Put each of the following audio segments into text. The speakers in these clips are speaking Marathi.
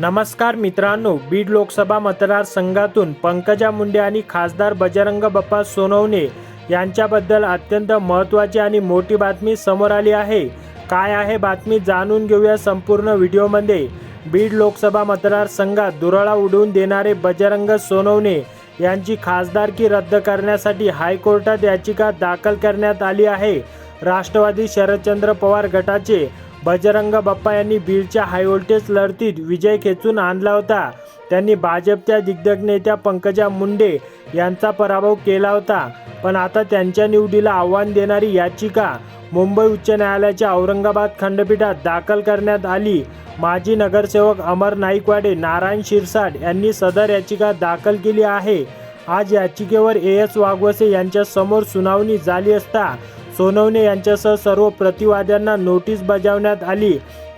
नमस्कार मित्रांनो बीड लोकसभा मतदारसंघातून पंकजा मुंडे आणि खासदार बजरंग बप्पा सोनवणे यांच्याबद्दल अत्यंत महत्त्वाची आणि मोठी बातमी समोर आली आहे. काय आहे बातमी जाणून घेऊया संपूर्ण व्हिडिओमध्ये. बीड लोकसभा मतदारसंघात दुराळा उडवून देणारे बजरंग सोनवणे यांची खासदारकी रद्द करण्यासाठी हायकोर्टात याचिका दाखल करण्यात आली आहे. राष्ट्रवादी शरदचंद्र पवार गटाचे बजरंग बाप्पा यांनी बीडच्या हायव्होल्टेज लढतीत विजय खेचून आणला होता. त्यांनी भाजपच्या दिग्गज नेत्या पंकजा मुंडे यांचा पराभव केला होता. पण आता त्यांच्या निवडीला आव्हान देणारी याचिका मुंबई उच्च न्यायालयाच्या औरंगाबाद खंडपीठात दाखल करण्यात आली. माजी नगरसेवक अमर नाईकवाडे नारायण शिरसाट यांनी सदर याचिका दाखल केली आहे. आज याचिकेवर ए एस वाघवसे यांच्यासमोर सुनावणी झाली असता सोनवणे यांच्यासह सर्व प्रतिवाद्यांना नोटीस बजावण्यात आली.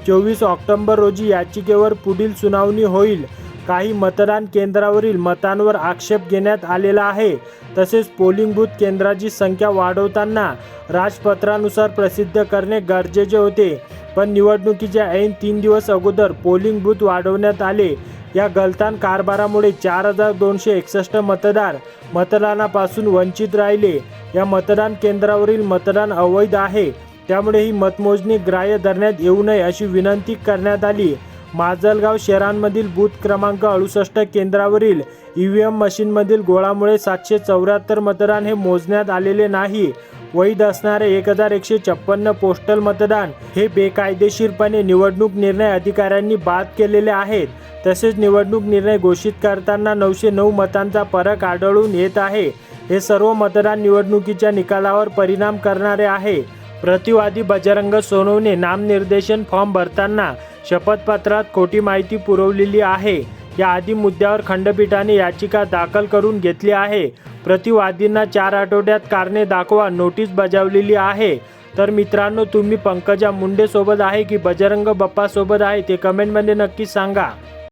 चोवीस ऑक्टोबर रोजी याचिकेवर पुढील सुनावणी होईल. काही मतदान केंद्रावरील मतांवर आक्षेप घेण्यात आलेला आहे. तसेच पोलिंग बूथ केंद्राची संख्या वाढवताना राजपत्रानुसार प्रसिद्ध करणे गरजेचे होते. पण निवडणुकीच्या ऐन तीन दिवस अगोदर पोलिंग बूथ वाढवण्यात आले. या गलतान कारभारामुळे चार हजार दोनशे एकसष्ट मतदार मतदानापासून वंचित राहिले. या मतदान केंद्रावरील मतदान अवैध आहे. त्यामुळे ही मतमोजणी ग्राह्य धरण्यात येऊ नये अशी विनंती करण्यात आली. माजलगाव शहरांमधील बूथ क्रमांक अडुसष्ट केंद्रावरील ई व्ही एम मशीनमधील गोळामुळे सातशे चौऱ्याहत्तर मतदान हे मोजण्यात आलेले नाही. वैध असणारे एक हजार एकशे छप्पन्न पोस्टल मतदान हे बेकायदेशीरपणे निवडणूक निर्णय अधिकाऱ्यांनी बाद केलेले आहेत. तसेच निवडणूक निर्णय घोषित करताना नऊशे नऊ मतांचा फरक आढळून येत आहे. हे सर्व मतदान निवडणुकीच्या निकालावर परिणाम करणारे आहे. प्रतिवादी बजरंग सोनवणे नामनिर्देशन फॉर्म भरताना शपथपत्रात खोटी माहिती पुरवलेली आहे. या आदी मुद्द्यावर खंडपीठाने याचिका दाखल करून घेतली आहे. प्रतिवादींना चार आठवड्यात कारणे दाखवा नोटीस बजावलेली आहे. तर मित्रांनो तुम्ही पंकजा मुंडेसोबत आहे की बजरंग बप्पासोबत आहे ते कमेंटमध्ये नक्की सांगा.